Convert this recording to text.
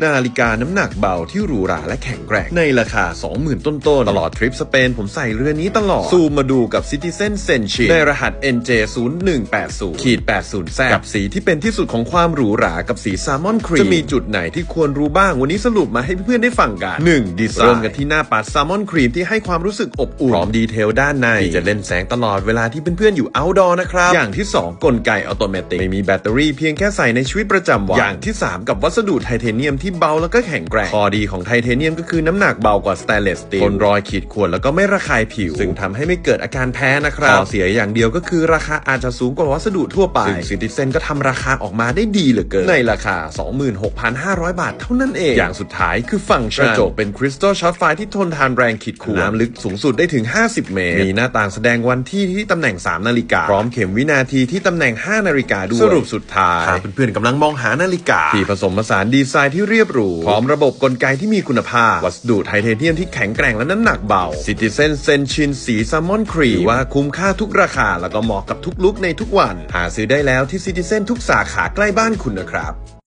นาฬิกาน้ำหนักเบาที่หรูหราและแข็งแกร่ง ในราคา 20,000 ต้นๆ ตลอดทริปสเปน ผมใส่เรือนนี้ตลอด ซูมมาดูกับ Citizen s e n c h i ในรหัส NJ 0 1 8 0 ขีด80แซกับสีที่เป็นที่สุดของความหรูหรากับสีซามอนครีม จะมีจุดไหนที่ควรรู้บ้างวันนี้สรุปมาให้เพื่อนๆได้ฟังกัน 1. ดีไซน์เริ่มกันที่หน้าปัดซามอนครีมที่ให้ความรู้สึกอบอุ่นพร้อมดีเทลด้านในที่จะเล่นแสงตลอดเวลาที่เพื่อนๆอยู่ outdoor นะครับอย่างที่ 2 กลไกอัตโนมัติไม่มีแบตเตอรี่เพียงแค่ใส่ในชีวิตประจำวันอย่างที่ 3 กับวัสดุไทเทเนียมที่เบาแล้วก็แข็งแกร่งข้อดีของไทเทเนียมก็คือน้ำหนักเบากว่าสแตนเลสสตีลทนรอยขีดข่วนแล้วก็ไม่ระคายผิว ซึ่งทำให้ไม่เกิดอาการแพ้นะครับข้อเสียอย่างเดียวก็คือราคาอาจจะสูงกว่าวัสดุทั่วไปซึ่งซิติเซนก็ทำราคาออกมาได้ดีเหลือเกิน ในราคา 26,500 บาทเท่านั้นเอง อย่างสุดท้ายคือฟังก์ชันกระจกเป็นคริสตัลช็อตไฟที่ทนทานแรงขีดข่วนน้ำลึกสูงสุดได้ถึง 50 เมตร มีหน้าต่างแสดงวันที่ที่ตำแหน่ง 3 นาฬิกา พร้อมเข็มวินาทีที่ตำแหน่ง 5 นาฬิกาด้วยสรุปสุดท้ายถ้าเพื่อนๆกำลังมองหานาฬิกาที่ผสมผสานดีไซน์ที่เรียบหรูพร้อมระบบกลไกที่มีคุณภาพ วัสดุไทเทเนียมที่แข็งแกร่งและน้ำหนักเบา Citizen เซนชินสีแซลมอนครีว่าคุ้มค่าทุกราคา แล้วก็เหมาะกับทุกลุกในทุกวัน หาซื้อได้แล้วที่ Citizen ทุกสาขาใกล้บ้านคุณนะครับ